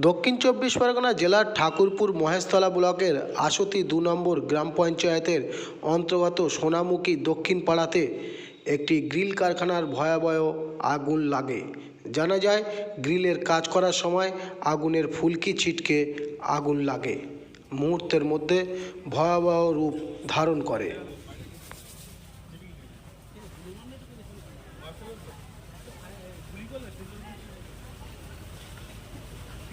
দক্ষিণ চব্বিশ পরগনা জেলার ঠাকুরপুর মহেশতলা ব্লকের আশতি দু নম্বর গ্রাম পঞ্চায়েতের অন্তর্গত সোনামুখী দক্ষিণ পাড়াতে একটি গ্রিল কারখানার ভয়াবহ আগুন লাগে। জানা যায়, গ্রিলের কাজ করার সময় আগুনের ফুলকি ছিটকে আগুন লাগে। মুহূর্তের মধ্যে ভয়াবহ রূপ ধারণ করে।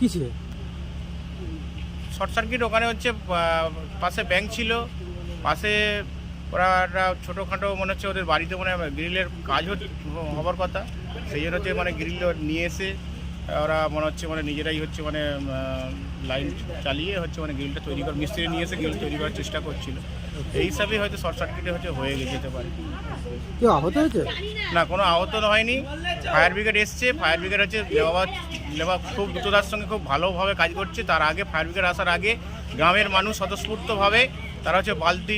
কিসে শর্ট সার্কিট ওখানে হচ্ছে পাশে ব্যাংক ছিল। পাশে ওরা একটা ছোটোখাটো মনে হচ্ছে ওদের বাড়িতে মানে গ্রিলের কাজ হচ্ছে হবার কথা। সেই জন্য হচ্ছে মানে গ্রিল নিয়ে এসে ওরা মনে হচ্ছে মানে নিজেরাই হচ্ছে মানে লাইন চালিয়ে হচ্ছে মানে গ্রিলটা তৈরি কর মিস্ত্রি নিয়ে এসে গ্রিল তৈরি করার চেষ্টা করছিল। এই হিসাবেই হয়তো শর্ট সার্কিটে হচ্ছে হয়ে যেতে পারে। কেউ আহত হয়েছে? না কোনো আহত হয়নি। ফায়ার ব্রিগেড এসছে ফায়ার ব্রিগেড হচ্ছে লেবার লেবার খুব দ্রুততার সঙ্গে খুব ভালোভাবে কাজ করছে। তার আগে ফায়ার ব্রিগেড আসার আগে গ্রামের মানুষ স্বতঃস্ফূর্তভাবে তারা হচ্ছে বালতি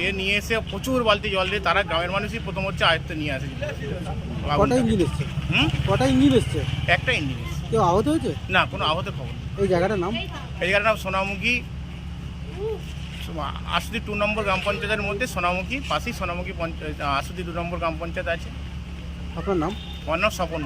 ইয়ে নিয়ে এসে প্রচুর বালতি জল দিয়ে তারা গ্রামের মানুষই প্রথম হচ্ছে আয়ত্তে নিয়ে আসে। কটা ইঞ্জিন এসছে? হুম? কটা ইঞ্জিন এসছে? একটা ইঞ্জিন কেউ আহত হয়েছে? না কোনো আহত খবর এই জায়গাটার নাম? এই জায়গাটার নাম সোনামুখী আশুদি টু নম্বর গ্রাম পঞ্চায়েতের মধ্যে সোনামুখী পাশেই সোনামুখী পঞ্চায়েত আশুদি দু নম্বর গ্রাম পঞ্চায়েত আছে। আপনার নাম? আমার নাম স্বপন